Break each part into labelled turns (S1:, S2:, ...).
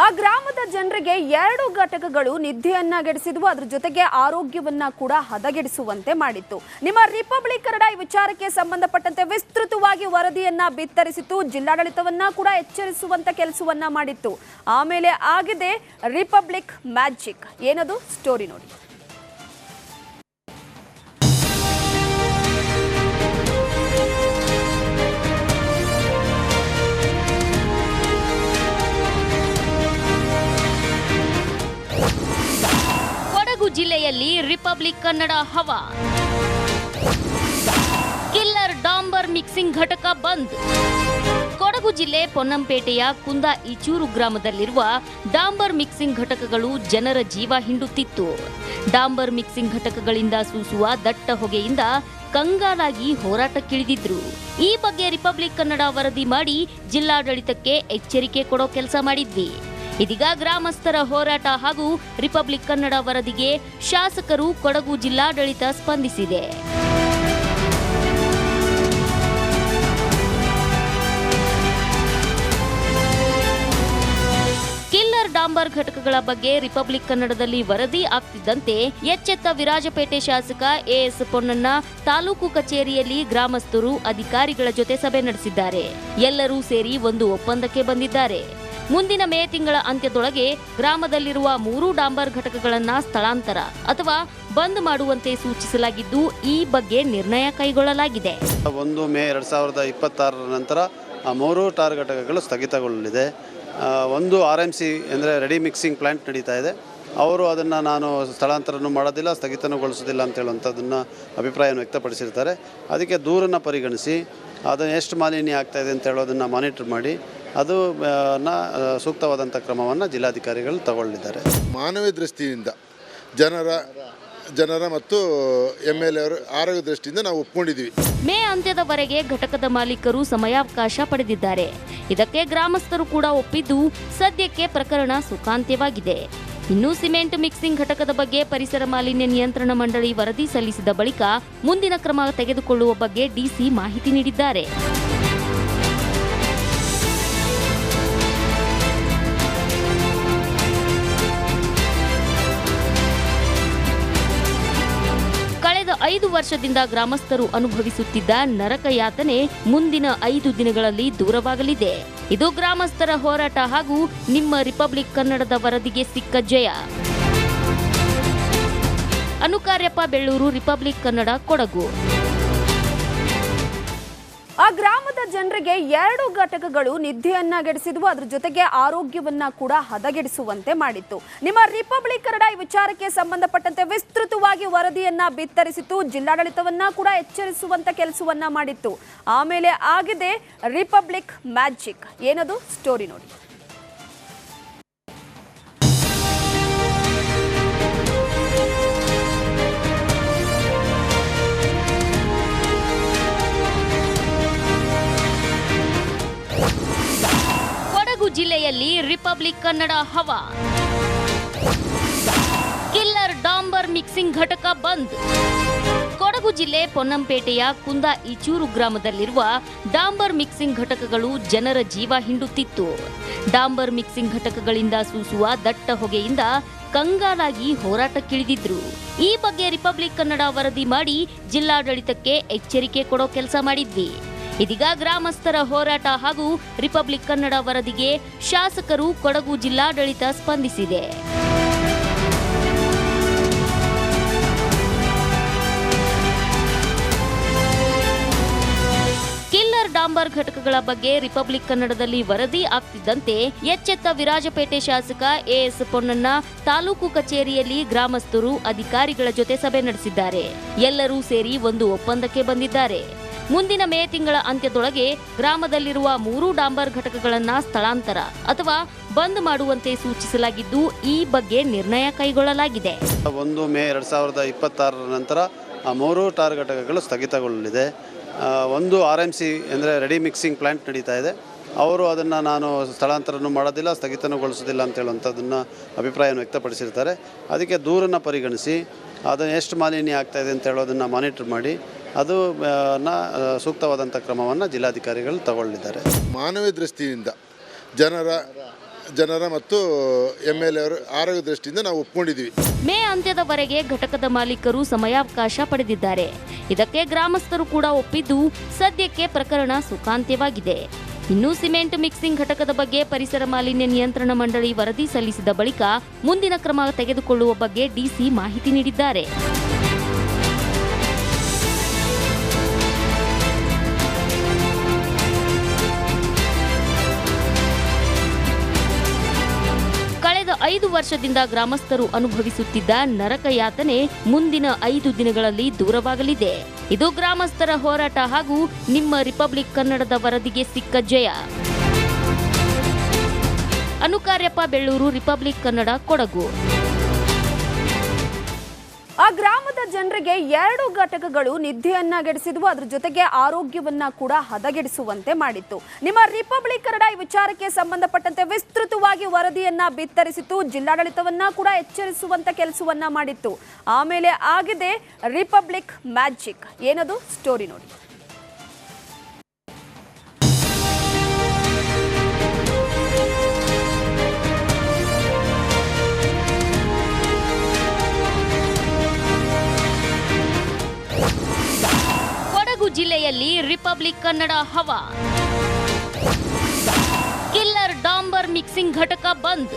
S1: ಆ ಗ್ರಾಮದ ಜನರಿಗೆ ಎರಡು ಘಟಕಗಳು ನಿದ್ದೆಯನ್ನಾಗೆಡಿಸಿದ್ವು ಅದ್ರ ಜೊತೆಗೆ ಆರೋಗ್ಯವನ್ನ ಕೂಡ ಹದಗೆಡಿಸುವಂತೆ ಮಾಡಿತ್ತು. ನಿಮ್ಮ ರಿಪಬ್ಲಿಕ್ ಕನ್ನಡ ಈ ವಿಚಾರಕ್ಕೆ ಸಂಬಂಧಪಟ್ಟಂತೆ ವಿಸ್ತೃತವಾಗಿ ವರದಿಯನ್ನ ಬಿತ್ತರಿಸಿತು ಜಿಲ್ಲಾಡಳಿತವನ್ನ ಕೂಡ ಎಚ್ಚರಿಸುವಂತ ಕೆಲಸವನ್ನ ಮಾಡಿತ್ತು. ಆಮೇಲೆ ಆಗಿದೆ ರಿಪಬ್ಲಿಕ್ ಮ್ಯಾಜಿಕ್. ಏನದು? ಸ್ಟೋರಿ ನೋಡಿ.
S2: ಜಿಲ್ಲೆಯಲ್ಲಿ ರಿಪಬ್ಲಿಕ್ ಕನ್ನಡ ಹವಾ. ಕಿಲ್ಲರ್ ಡಾಂಬರ್ ಮಿಕ್ಸಿಂಗ್ ಘಟಕ ಬಂದ್. ಕೊಡಗು ಜಿಲ್ಲೆ ಪೊನ್ನಂಪೇಟೆಯ ಕುಂದ ಇಚೂರು ಗ್ರಾಮದಲ್ಲಿರುವ ಡಾಂಬರ್ ಮಿಕ್ಸಿಂಗ್ ಘಟಕಗಳು ಜನರ ಜೀವ ಹಿಂಡುತ್ತಿತ್ತು. ಡಾಂಬರ್ ಮಿಕ್ಸಿಂಗ್ ಘಟಕಗಳಿಂದ ಸೂಸುವ ದಟ್ಟ ಹೊಗೆಯಿಂದ ಕಂಗಾಲಾಗಿ ಹೋರಾಟಕ್ಕಿಳಿದಿದ್ರು. ಈ ಬಗ್ಗೆ ರಿಪಬ್ಲಿಕ್ ಕನ್ನಡ ವರದಿ ಮಾಡಿ ಜಿಲ್ಲಾಡಳಿತಕ್ಕೆ ಎಚ್ಚರಿಕೆ ಕೊಡೋ ಕೆಲಸ ಮಾಡಿದ್ವಿ. ಇದೀಗ ಗ್ರಾಮಸ್ಥರ ಹೋರಾಟ ಹಾಗೂ ರಿಪಬ್ಲಿಕ್ ಕನ್ನಡ ವರದಿಗೆ ಶಾಸಕರು ಕೊಡಗು ಜಿಲ್ಲಾಡಳಿತ ಸ್ಪಂದಿಸಿದೆ. ಡಾಂಬರ್ ಘಟಕಗಳ ಬಗ್ಗೆ ರಿಪಬ್ಲಿಕ್ ಕನ್ನಡದಲ್ಲಿ ವರದಿ ಆಗ್ತಿದ್ದಂತೆ ಎಚ್ಚೆತ್ತ ವಿರಾಜಪೇಟೆ ಶಾಸಕ ಎಎಸ್ ಪೊನ್ನಣ್ಣ ತಾಲೂಕು ಕಚೇರಿಯಲ್ಲಿ ಗ್ರಾಮಸ್ಥರು ಅಧಿಕಾರಿಗಳ ಜೊತೆ ಸಭೆ ನಡೆಸಿದ್ದಾರೆ. ಎಲ್ಲರೂ ಸೇರಿ ಒಂದು ಒಪ್ಪಂದಕ್ಕೆ ಬಂದಿದ್ದಾರೆ. ಮುಂದಿನ ಮೇ ತಿಂಗಳ ಅಂತ್ಯದೊಳಗೆ ಗ್ರಾಮದಲ್ಲಿರುವ ಮೂರು ಡಾಂಬರ್ ಘಟಕಗಳನ್ನ ಸ್ಥಳಾಂತರ ಅಥವಾ ಬಂದ್ ಮಾಡುವಂತೆ ಸೂಚಿಸಲಾಗಿದ್ದು ಈ ಬಗ್ಗೆ ನಿರ್ಣಯ ಕೈಗೊಳ್ಳಲಾಗಿದೆ.
S3: ಒಂದು ಮೇ ಎರಡು ಸಾವಿರದ ಇಪ್ಪತ್ತಾರರ ನಂತರ ಮೂರು ಟಾರ್ ಘಟಕಗಳು ಸ್ಥಗಿತಗೊಳ್ಳಲಿದೆ. ಒಂದು ಆರ್ ಎಂ ಸಿ ಅಂದರೆ ರೆಡಿ ಮಿಕ್ಸಿಂಗ್ ಪ್ಲ್ಯಾಂಟ್ ನಡೀತಾ ಇದೆ. ಅವರು ಅದನ್ನು ನಾನು ಸ್ಥಳಾಂತರನೂ ಮಾಡೋದಿಲ್ಲ ಸ್ಥಗಿತನಗೊಳಿಸೋದಿಲ್ಲ ಅಂತ ಹೇಳುವಂಥದ್ದನ್ನು ಅಭಿಪ್ರಾಯವನ್ನು ವ್ಯಕ್ತಪಡಿಸಿರ್ತಾರೆ. ಅದಕ್ಕೆ ದೂರನ್ನು ಪರಿಗಣಿಸಿ, ಅದನ್ನು ಎಷ್ಟು ಮಾಲಿನ್ಯ ಆಗ್ತಾಯಿದೆ ಅಂತ ಹೇಳೋದನ್ನು ಮಾನಿಟರ್ ಮಾಡಿ ಅದು ನ ಸೂಕ್ತವಾದಂಥ ಕ್ರಮವನ್ನು ಜಿಲ್ಲಾಧಿಕಾರಿಗಳು ತಗೊಳ್ಳಿದ್ದಾರೆ.
S4: ಮಾನವೀಯ ದೃಷ್ಟಿಯಿಂದ ಜನರ ಜನರ ಮತ್ತು ಎಂ ಎಲ್ ಎ ಆರೋಗ್ಯ ದೃಷ್ಟಿಯಿಂದ ನಾವು ಒಪ್ಕೊಂಡಿದ್ದೀವಿ.
S2: ಮೇ ಅಂತ್ಯದವರೆಗೆ ಘಟಕದ ಮಾಲೀಕರು ಸಮಯಾವಕಾಶ ಪಡೆದಿದ್ದಾರೆ. ಇದಕ್ಕೆ ಗ್ರಾಮಸ್ಥರು ಕೂಡ ಒಪ್ಪಿದ್ದು ಸದ್ಯಕ್ಕೆ ಪ್ರಕರಣ ಸುಖಾಂತ್ಯವಾಗಿದೆ. ಇನ್ನು ಸಿಮೆಂಟ್ ಮಿಕ್ಸಿಂಗ್ ಘಟಕದ ಬಗ್ಗೆ ಪರಿಸರ ಮಾಲಿನ್ಯ ನಿಯಂತ್ರಣ ಮಂಡಳಿ ವರದಿ ಸಲ್ಲಿಸಿದ ಬಳಿಕ ಮುಂದಿನ ಕ್ರಮ ತೆಗೆದುಕೊಳ್ಳುವ ಬಗ್ಗೆ ಡಿಸಿ ಮಾಹಿತಿ ನೀಡಿದ್ದಾರೆ. ಐದು ವರ್ಷದಿಂದ ಗ್ರಾಮಸ್ಥರು ಅನುಭವಿಸುತ್ತಿದ್ದ ನರಕ ಯಾತನೆ ಮುಂದಿನ ಐದು ದಿನಗಳಲ್ಲಿ ದೂರವಾಗಲಿದೆ. ಇದು ಗ್ರಾಮಸ್ಥರ ಹೋರಾಟ ಹಾಗೂ ನಿಮ್ಮ ರಿಪಬ್ಲಿಕ್ ಕನ್ನಡದ ವರದಿಗೆ ಸಿಕ್ಕ ಜಯ. ಅನುಕಾರ್ಯಪ್ಪ ಬೆಳ್ಳೂರು, ರಿಪಬ್ಲಿಕ್ ಕನ್ನಡ, ಕೊಡಗು.
S1: ಆ ಗ್ರಾಮದ ಜನರಿಗೆ ಎರಡು ಘಟಕಗಳು ನಿದ್ದೆಯನ್ನಾಗೆಡಿಸಿದ್ವು ಅದ್ರ ಜೊತೆಗೆ ಆರೋಗ್ಯವನ್ನ ಕೂಡ ಹದಗೆಡಿಸುವಂತೆ ಮಾಡಿತ್ತು. ನಿಮ್ಮ ರಿಪಬ್ಲಿಕ್ ಕನ್ನಡ ಈ ವಿಚಾರಕ್ಕೆ ಸಂಬಂಧಪಟ್ಟಂತೆ ವಿಸ್ತೃತವಾಗಿ ವರದಿಯನ್ನ ಬಿತ್ತರಿಸಿತು ಜಿಲ್ಲಾಡಳಿತವನ್ನ ಕೂಡ ಎಚ್ಚರಿಸುವಂತ ಕೆಲಸವನ್ನ ಮಾಡಿತ್ತು. ಆಮೇಲೆ ಆಗಿದೆ ರಿಪಬ್ಲಿಕ್ ಮ್ಯಾಜಿಕ್. ಏನದು? ಸ್ಟೋರಿ ನೋಡಿ.
S2: ಕೊಡಗು ಜಿಲ್ಲೆಯಲ್ಲಿ ರಿಪಬ್ಲಿಕ್ ಕನ್ನಡ ಹವಾ. ಮಿಕ್ಸಿಂಗ್ ಘಟಕ ಬಂದ್. ಕೊಡಗು ಜಿಲ್ಲೆ ಪೊನ್ನಂಪೇಟೆಯ ಕುಂದ ಇಚೂರು ಗ್ರಾಮದಲ್ಲಿರುವ ಡಾಂಬರ್ ಮಿಕ್ಸಿಂಗ್ ಘಟಕಗಳು ಜನರ ಜೀವ ಹಿಂಡುತ್ತಿತ್ತು. ಡಾಂಬರ್ ಮಿಕ್ಸಿಂಗ್ ಘಟಕಗಳಿಂದ ಸೂಸುವ ದಟ್ಟ ಹೊಗೆಯಿಂದ ಕಂಗಾಲಾಗಿ ಹೋರಾಟಕ್ಕಿಳಿದಿದ್ರು. ಈ ಬಗ್ಗೆ ರಿಪಬ್ಲಿಕ್ ಕನ್ನಡ ವರದಿ ಮಾಡಿ ಜಿಲ್ಲಾಡಳಿತಕ್ಕೆ ಎಚ್ಚರಿಕೆ ಕೊಡೋ ಕೆಲಸ ಮಾಡಿದ್ವಿ. ಇದೀಗ ಗ್ರಾಮಸ್ಥರ ಹೋರಾಟ ಹಾಗೂ ರಿಪಬ್ಲಿಕ್ ಕನ್ನಡ ವರದಿಗೆ ಶಾಸಕರು ಕೊಡಗು ಜಿಲ್ಲಾಡಳಿತ ಸ್ಪಂದಿಸಿದೆ. ಡಾಂಬರ್ ಘಟಕಗಳ ಬಗ್ಗೆ ರಿಪಬ್ಲಿಕ್ ಕನ್ನಡದಲ್ಲಿ ವರದಿ ಆಗ್ತಿದ್ದಂತೆ ಎಚ್ಚೆತ್ತ ವಿರಾಜಪೇಟೆ ಶಾಸಕ ಎಎಸ್ ಪೊನ್ನಣ್ಣ ತಾಲೂಕು ಕಚೇರಿಯಲ್ಲಿ ಗ್ರಾಮಸ್ಥರು ಅಧಿಕಾರಿಗಳ ಜೊತೆ ಸಭೆ ನಡೆಸಿದ್ದಾರೆ. ಎಲ್ಲರೂ ಸೇರಿ ಒಂದು ಒಪ್ಪಂದಕ್ಕೆ ಬಂದಿದ್ದಾರೆ. ಮುಂದಿನ ಮೇ ತಿಂಗಳ ಅಂತ್ಯದೊಳಗೆ ಗ್ರಾಮದಲ್ಲಿರುವ ಮೂರು ಡಾಂಬರ್ ಘಟಕಗಳನ್ನ ಸ್ಥಳಾಂತರ ಅಥವಾ ಬಂದ್ ಮಾಡುವಂತೆ ಸೂಚಿಸಲಾಗಿದ್ದು ಈ ಬಗ್ಗೆ ನಿರ್ಣಯ ಕೈಗೊಳ್ಳಲಾಗಿದೆ.
S3: ಒಂದು ಮೇ ಎರಡ್ ಸಾವಿರದ ಇಪ್ಪತ್ತಾರರ ನಂತರ ಮೂರು ಟಾರ್ ಘಟಕಗಳು ಸ್ಥಗಿತಗೊಳ್ಳಲಿದೆ. ಒಂದು ಆರ್ ಎಂ ಸಿ ಅಂದರೆ ರೆಡಿ ಮಿಕ್ಸಿಂಗ್ ಪ್ಲ್ಯಾಂಟ್ ನಡೀತಾ ಇದೆ. ಅವರು ಅದನ್ನು ನಾನು ಸ್ಥಳಾಂತರನೂ ಮಾಡೋದಿಲ್ಲ, ಸ್ಥಗಿತನಗೊಳಿಸೋದಿಲ್ಲ ಅಂತ ಹೇಳುವಂಥದ್ದನ್ನು ಅಭಿಪ್ರಾಯವನ್ನು ವ್ಯಕ್ತಪಡಿಸಿರ್ತಾರೆ. ಅದಕ್ಕೆ ದೂರನ್ನು ಪರಿಗಣಿಸಿ, ಅದನ್ನು ಎಷ್ಟು ಮಾಲಿನ್ಯ ಆಗ್ತಾ ಇದೆ ಅಂತ ಹೇಳೋದನ್ನು ಮಾನಿಟರ್ ಮಾಡಿ, ಅದು ನ ಸೂಕ್ತವಾದಂಥ ಕ್ರಮವನ್ನು ಜಿಲ್ಲಾಧಿಕಾರಿಗಳು ತಗೊಳ್ಳಿದ್ದಾರೆ.
S4: ಮಾನವೀಯ ದೃಷ್ಟಿಯಿಂದ ಜನರ ಜನರ ಮತ್ತು ಎಂ ಎಲ್ ಎವರ ಆರೋಗ್ಯ ದೃಷ್ಟಿಯಿಂದ ನಾವು ಒಪ್ಪಿಕೊಂಡಿದ್ದೀವಿ
S2: ಮೇ ಅಂತ್ಯದವರೆಗೆ ಘಟಕದ ಮಾಲೀಕರು ಸಮಯಾವಕಾಶ ಪಡೆದಿದ್ದಾರೆ. ಇದಕ್ಕೆ ಗ್ರಾಮಸ್ಥರು ಕೂಡ ಒಪ್ಪಿದ್ದು ಸದ್ಯಕ್ಕೆ ಪ್ರಕರಣ ಸುಖಾಂತ್ಯವಾಗಿದೆ. ಇನ್ನು ಸಿಮೆಂಟ್ ಮಿಕ್ಸಿಂಗ್ ಘಟಕದ ಬಗ್ಗೆ ಪರಿಸರ ಮಾಲಿನ್ಯ ನಿಯಂತ್ರಣ ಮಂಡಳಿ ವರದಿ ಸಲ್ಲಿಸಿದ ಬಳಿಕ ಮುಂದಿನ ಕ್ರಮ ತೆಗೆದುಕೊಳ್ಳುವ ಬಗ್ಗೆ ಡಿಸಿ ಮಾಹಿತಿ ನೀಡಿದ್ದಾರೆ. ಐದು ವರ್ಷದಿಂದ ಗ್ರಾಮಸ್ಥರು ಅನುಭವಿಸುತ್ತಿದ್ದ ನರಕ ಯಾತನೆ ಮುಂದಿನ ಐದು ದಿನಗಳಲ್ಲಿ ದೂರವಾಗಲಿದೆ. ಇದು ಗ್ರಾಮಸ್ಥರ ಹೋರಾಟ ಹಾಗೂ ನಿಮ್ಮ ರಿಪಬ್ಲಿಕ್ ಕನ್ನಡದ ವರದಿಗೆ ಸಿಕ್ಕ ಜಯ. ಅನುಕಾರ್ಯಪ್ಪ ಬೆಳ್ಳೂರು, ರಿಪಬ್ಲಿಕ್ ಕನ್ನಡ, ಕೊಡಗು.
S1: ಆ ಗ್ರಾಮದ ಜನರಿಗೆ ಎರಡು ಘಟಕಗಳು ನಿದ್ದೆಯನ್ನ ಗೆಡಿಸಿದ್ವು ಅದ್ರ ಜೊತೆಗೆ ಆರೋಗ್ಯವನ್ನ ಕೂಡ ಹದಗೆಡಿಸುವಂತೆ ಮಾಡಿತ್ತು. ನಿಮ್ಮ ರಿಪಬ್ಲಿಕ್ ಕನ್ನಡ ಈ ವಿಚಾರಕ್ಕೆ ಸಂಬಂಧಪಟ್ಟಂತೆ ವಿಸ್ತೃತವಾಗಿ ವರದಿಯನ್ನ ಬಿತ್ತರಿಸಿತು ಜಿಲ್ಲಾಡಳಿತವನ್ನ ಕೂಡ ಎಚ್ಚರಿಸುವಂತ ಕೆಲಸವನ್ನ ಮಾಡಿತ್ತು. ಆಮೇಲೆ ಆಗಿದೆ ರಿಪಬ್ಲಿಕ್ ಮ್ಯಾಜಿಕ್. ಏನದು? ಸ್ಟೋರಿ ನೋಡಿ.
S2: ಜಿಲ್ಲೆಯಲ್ಲಿ ರಿಪಬ್ಲಿಕ್ ಕನ್ನಡ ಹವಾ. ಕಿಲ್ಲರ್ ಡಾಂಬರ್ ಮಿಕ್ಸಿಂಗ್ ಘಟಕ ಬಂದ್.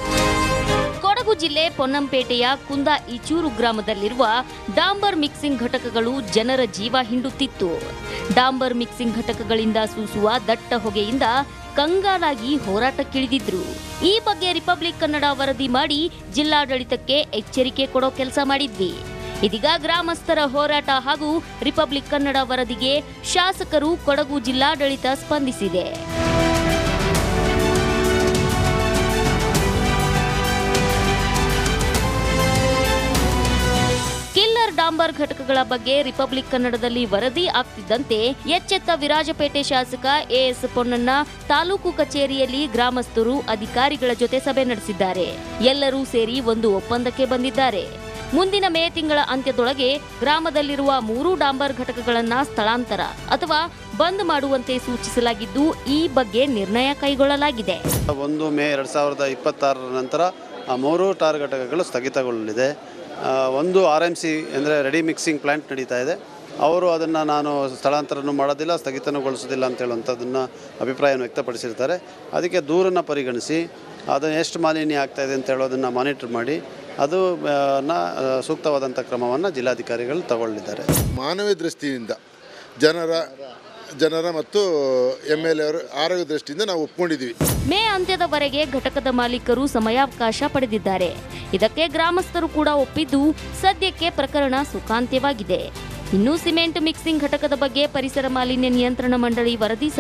S2: ಕೊಡಗು ಜಿಲ್ಲೆ ಪೊನ್ನಂಪೇಟೆಯ ಕುಂದ ಇಚೂರು ಗ್ರಾಮದಲ್ಲಿರುವ ಡಾಂಬರ್ ಮಿಕ್ಸಿಂಗ್ ಘಟಕಗಳು ಜನರ ಜೀವ ಹಿಂಡುತ್ತಿತ್ತು. ಡಾಂಬರ್ ಮಿಕ್ಸಿಂಗ್ ಘಟಕಗಳಿಂದ ಸೂಸುವ ದಟ್ಟ ಹೊಗೆಯಿಂದ ಕಂಗಾಲಾಗಿ ಹೋರಾಟಕ್ಕಿಳಿದಿದ್ರು. ಈ ಬಗ್ಗೆ ರಿಪಬ್ಲಿಕ್ ಕನ್ನಡ ವರದಿ ಮಾಡಿ ಜಿಲ್ಲಾಡಳಿತಕ್ಕೆ ಎಚ್ಚರಿಕೆ ಕೊಡೋ ಕೆಲಸ ಮಾಡಿದ್ವಿ. ಇದೀಗ ಗ್ರಾಮಸ್ಥರ ಹೋರಾಟ ಹಾಗೂ ರಿಪಬ್ಲಿಕ್ ಕನ್ನಡ ವರದಿಗೆ ಶಾಸಕರು ಕೊಡಗು ಜಿಲ್ಲಾಡಳಿತ ಸ್ಪಂದಿಸಿದೆ. ಡಾಂಬರ್ ಘಟಕಗಳ ಬಗ್ಗೆ ರಿಪಬ್ಲಿಕ್ ಕನ್ನಡದಲ್ಲಿ ವರದಿ ಆಗ್ತಿದ್ದಂತೆ ಎಚ್ಚೆತ್ತ ವಿರಾಜಪೇಟೆ ಶಾಸಕ ಎಎಸ್ ಪೊನ್ನಣ್ಣ ತಾಲೂಕು ಕಚೇರಿಯಲ್ಲಿ ಗ್ರಾಮಸ್ಥರು ಅಧಿಕಾರಿಗಳ ಜೊತೆ ಸಭೆ ನಡೆಸಿದ್ದಾರೆ. ಎಲ್ಲರೂ ಸೇರಿ ಒಂದು ಒಪ್ಪಂದಕ್ಕೆ ಬಂದಿದ್ದಾರೆ. ಮುಂದಿನ ಮೇ ತಿಂಗಳ ಅಂತ್ಯದೊಳಗೆ ಗ್ರಾಮದಲ್ಲಿರುವ ಮೂರು ಡಾಂಬರ್ ಘಟಕಗಳನ್ನ ಸ್ಥಳಾಂತರ ಅಥವಾ ಬಂದ್ ಮಾಡುವಂತೆ ಸೂಚಿಸಲಾಗಿದ್ದು ಈ ಬಗ್ಗೆ ನಿರ್ಣಯ ಕೈಗೊಳ್ಳಲಾಗಿದೆ.
S3: ಒಂದು ಮೇ ಎರಡು ಸಾವಿರದ ಇಪ್ಪತ್ತಾರರ ನಂತರ ಮೂರು ಟಾರ್ ಘಟಕಗಳು ಸ್ಥಗಿತಗೊಳ್ಳಲಿದೆ. ಒಂದು ಆರ್ ಎಂ ಸಿ ಅಂದರೆ ರೆಡಿ ಮಿಕ್ಸಿಂಗ್ ಪ್ಲ್ಯಾಂಟ್ ನಡೀತಾ ಇದೆ. ಅವರು ಅದನ್ನು ನಾನು ಸ್ಥಳಾಂತರನೂ ಮಾಡೋದಿಲ್ಲ ಸ್ಥಗಿತನಗೊಳಿಸೋದಿಲ್ಲ ಅಂತ ಅಭಿಪ್ರಾಯವನ್ನು ವ್ಯಕ್ತಪಡಿಸಿರ್ತಾರೆ. ಅದಕ್ಕೆ ದೂರನ್ನು ಪರಿಗಣಿಸಿ, ಅದನ್ನು ಎಷ್ಟು ಮಾಲಿನ್ಯ ಆಗ್ತಾಯಿದೆ ಅಂತ ಹೇಳೋದನ್ನು ಮಾನಿಟರ್ ಮಾಡಿ ಅದು ನ ಸೂಕ್ತವಾದಂಥ ಕ್ರಮವನ್ನು ಜಿಲ್ಲಾಧಿಕಾರಿಗಳು ತಗೊಳ್ಳಿದ್ದಾರೆ.
S4: ಮಾನವೀಯ ದೃಷ್ಟಿಯಿಂದ ಜನರ ಜನರ ಮತ್ತು ಎಂ ಎಲ್ ಎವರ ಆರೋಗ್ಯ ದೃಷ್ಟಿಯಿಂದ ನಾವು ಒಪ್ಕೊಂಡಿದ್ದೀವಿ.
S2: ಮೇ ಅಂತ್ಯದವರೆಗೆ ಘಟಕದ ಮಾಲೀಕರು ಸಮಯಾವಕಾಶ ಪಡೆದಿದ್ದಾರೆ. ಇದಕ್ಕೆ ಗ್ರಾಮಸ್ಥರು ಕೂಡ ಒಪ್ಪಿದ್ದು ಸದ್ಯಕ್ಕೆ ಪ್ರಕರಣ ಸುಖಾಂತ್ಯವಾಗಿದೆ. ಇನ್ನು ಸಿಮೆಂಟ್ ಮಿಕ್ಸಿಂಗ್ ಘಟಕದ ಬಗ್ಗೆ ಪರಿಸರ ಮಾಲಿನ್ಯ ನಿಯಂತ್ರಣ ಮಂಡಳಿ ವರದಿ